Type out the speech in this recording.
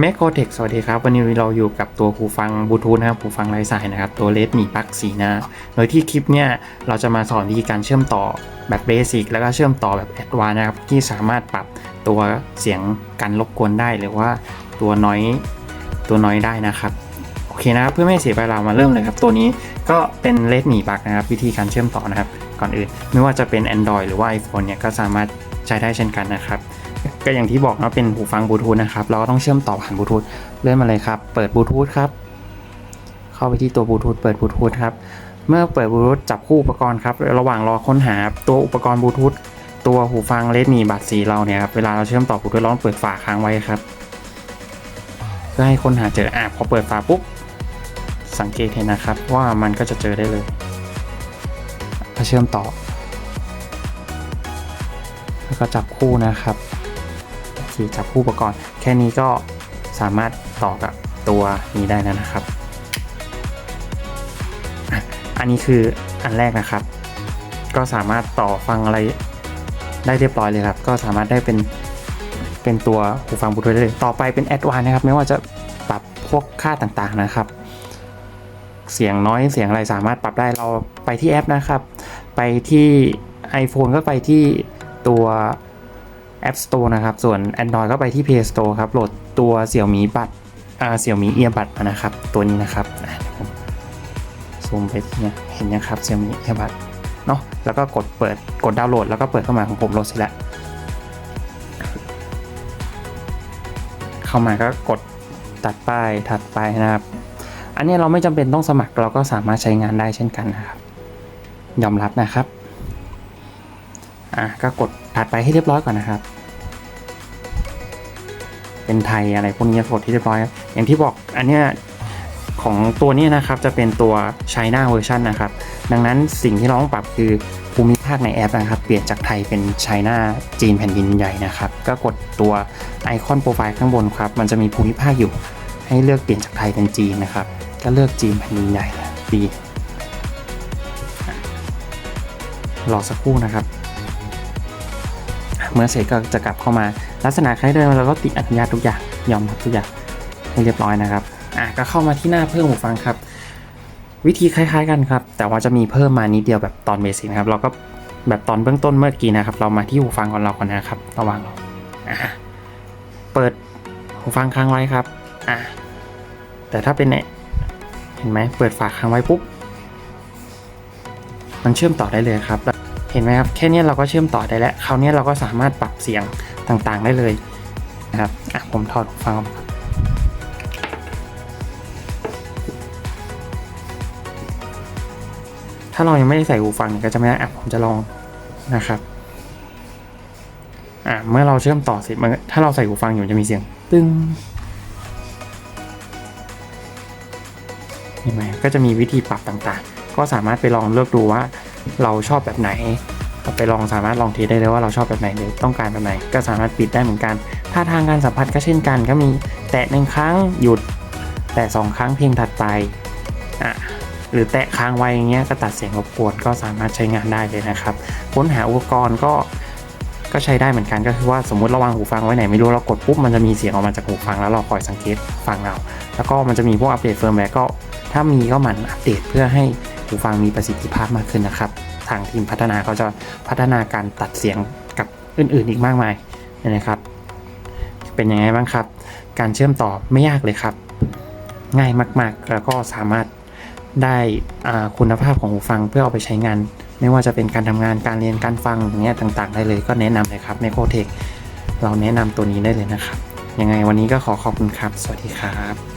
m e c o t e c h สวัสดีครับ วันนี้เราอยู่กับตัวหูฟังบลูทูธนะครับหูฟังไร้สายนะครับ ตัว Redmi Plug 4หน้าโดยที่คลิปเนี่ยเราจะมาสอนวิธีการเชื่อมต่อแบบเบสิกแล้วก็เชื่อมต่อแบบแอดวานนะครับ ที่สามารถปรับตัวเสียงกันรบกวนได้หรือว่าตัวน้อยตัวน้อยได้นะครับโอเคนะครับเพื่อไม่ให้เสียเวลามาเริ่มเลยครับ ตัวนี้ก็เป็น Redmi Plug นะครับ วิธีการเชื่อมต่อนะครับ ก่อนอื่น ไม่ว่าจะเป็น Android หรือว่า iPhone เนี่ยก็สามารถใช้ได้เช่นกันนะครับ ก็อย่างที่บอกนะเป็นหูฟังบลูทูธนะครับ เราก็ต้องเชื่อมต่อผ่านบลูทูธเลื่อนมาเลยครับ เปิดบลูทูธครับ เข้าไปที่ตัวบลูทูธเปิดบลูทูธครับ เมื่อเปิดบลูทูธจับคู่อุปกรณ์ครับ ระหว่างรอค้นหาตัวอุปกรณ์บลูทูธตัวหูฟังเลดมีบัตรสีเราเนี่ยครับเวลาเราเชื่อมต่อบลูทูธเราต้องเปิดฝาค้างไว้ครับ เพื่อให้ค้นหาเจออะพอเปิดฝาปุ๊บสังเกตเห็นนะครับ ว่ามันก็จะเจอได้เลยก็เชื่อมต่อ แล้วก็จับคู่นะครับ โอเคจับคู่อุปกรณ์ แค่นี้ก็สามารถต่อกับตัวนี้ได้แล้วนะครับ อันนี้คืออันแรกนะครับ ก็สามารถต่อฟังอะไรได้เรียบร้อยเลยครับ ก็สามารถได้เป็นเป็นตัวหูฟังบลูทูธได้เลย ต่อไปเป็นแอดวานนะครับ ไม่ว่าจะปรับพวกค่าต่างๆนะครับ เสียงน้อยเสียงอะไรสามารถปรับได้เราไปที่แอปนะครับ ไปที่ iPhone ก็ไปที่ตัว App Store นะครับ ส่วน Android ก็ไปที่ Play Store ครับ โหลดตัวเสี่ยวมีบัตอ่าเสี่ยวมีเอียบัตมานะครับ ตัวนี้นะครับอะเดี๋ยวผมซูมไปที่เนี่ยเห็นนะครับเสี่ยวมีเอียบัตเนาะแล้วก็กดเปิดกดดาวน์โหลด แล้วก็เปิดเข้ามาของผมโหลดเสร็จแล้วเข้ามาก็กดตัดไปถัดไปนะครับ อันนี้เราไม่จำเป็นต้องสมัครเราก็สามารถใช้งานได้เช่นกันนะครับ ยอมรับนะครับ อะก็กดถัดไปให้เรียบร้อยก่อนนะครับ เป็นไทยอะไรพวกนี้กดที่เรียบร้อยอย่างที่บอกอันเนี้ยของตัวนี้นะครับจะเป็นตัว China version นะครับ ดังนั้นสิ่งที่เราต้องปรับคือภูมิภาคในแอปนะครับ เปลี่ยนจากไทยเป็น China จีนแผ่นดินใหญ่นะครับ ก็กดตัวไอคอนโปรไฟล์ข้างบนครับ มันจะมีภูมิภาคอยู่ ให้เลือกเปลี่ยนจากไทยเป็นจีนนะครับ ก็เลือกจีนแผ่นดินใหญ่ดีรอสักครู่นะครับ เมื่อเสร็จก็จะกลับเข้ามา ลักษณะคล้ายเดิมเราก็ติดอนุญาตทุกอย่างยอมรับทุกอย่างให้เรียบร้อยนะครับอะก็เข้ามาที่หน้าเพิ่มหูฟังครับ วิธีคล้าย ๆกันครับ แต่ว่าจะมีเพิ่มมานิดเดียวแบบตอนเบสิกนะครับ เราก็แบบตอนเบื้องต้นเมื่อกี้นะครับ เรามาที่หูฟังของเราก่อนนะครับระว่างเราอะเปิดหูฟังค้างไว้ครับอะแต่ถ้าเป็นเนี่ยเห็นไหมเปิดฝาค้างไว้ปุ๊บ มันเชื่อมต่อได้เลยครับ เห็นไหมครับแค่นี้เราก็เชื่อมต่อได้แล้วคราวนี้เราก็สามารถปรับเสียงต่างๆได้เลยนะครับอะผมถอดหูฟังถ้าเรายังไม่ได้ใส่หูฟังเนี่ยก็จะไม่ได้อะผมจะลองนะครับอะเมื่อเราเชื่อมต่อเสร็จมันถ้าเราใส่หูฟังอยู่จะมีเสียง ตึ้งเห็นไหมก็จะมีวิธีปรับต่างๆ ก็สามารถไปลองเลือกดูว่า เราชอบแบบไหนไปลองสามารถลองเทสได้เลยว่าเราชอบแบบไหนหรือต้องการแบบไหน ก็สามารถปิดได้เหมือนกันถ้าทางการสัมผัสก็เช่นกัน ก็มีแตะหนึ่งครั้งหยุด แตะสองครั้งเพลงถัดไปอะหรือแตะค้างไว้อย่างเงี้ยก็ตัดเสียงรบกวนก็สามารถใช้งานได้เลยนะครับค้นหาอุปกรณ์ก็ก็ใช้ได้เหมือนกันก็คือว่าสมมติเราวางหูฟังไว้ไหนไม่รู้เรากดปุ๊บมันจะมีเสียงออกมาจากหูฟังแล้วเราคอยสังเกตฟังเรา แล้วก็มันจะมีพวกอัปเดตเฟิร์มแวร์ก็ถ้ามีก็มันอัปเดตเพื่อให้ หูฟังมีประสิทธิภาพมากขึ้นนะครับ ทางทีมพัฒนาเขาจะพัฒนาการตัดเสียงกับอื่นๆอีกมากมายเนี่ยนะครับ เป็นยังไงบ้างครับ การเชื่อมต่อไม่ยากเลยครับ ง่ายมากๆ แล้วก็สามารถได้คุณภาพของหูฟังเพื่อเอาไปใช้งาน ไม่ว่าจะเป็นการทำงานการเรียนการฟังอย่างเงี้ยต่างๆ ได้เลยก็แนะนำเลยครับในโคเทคเราแนะนำตัวนี้ได้เลยนะครับ ยังไงวันนี้ก็ขอขอบคุณครับ สวัสดีครับ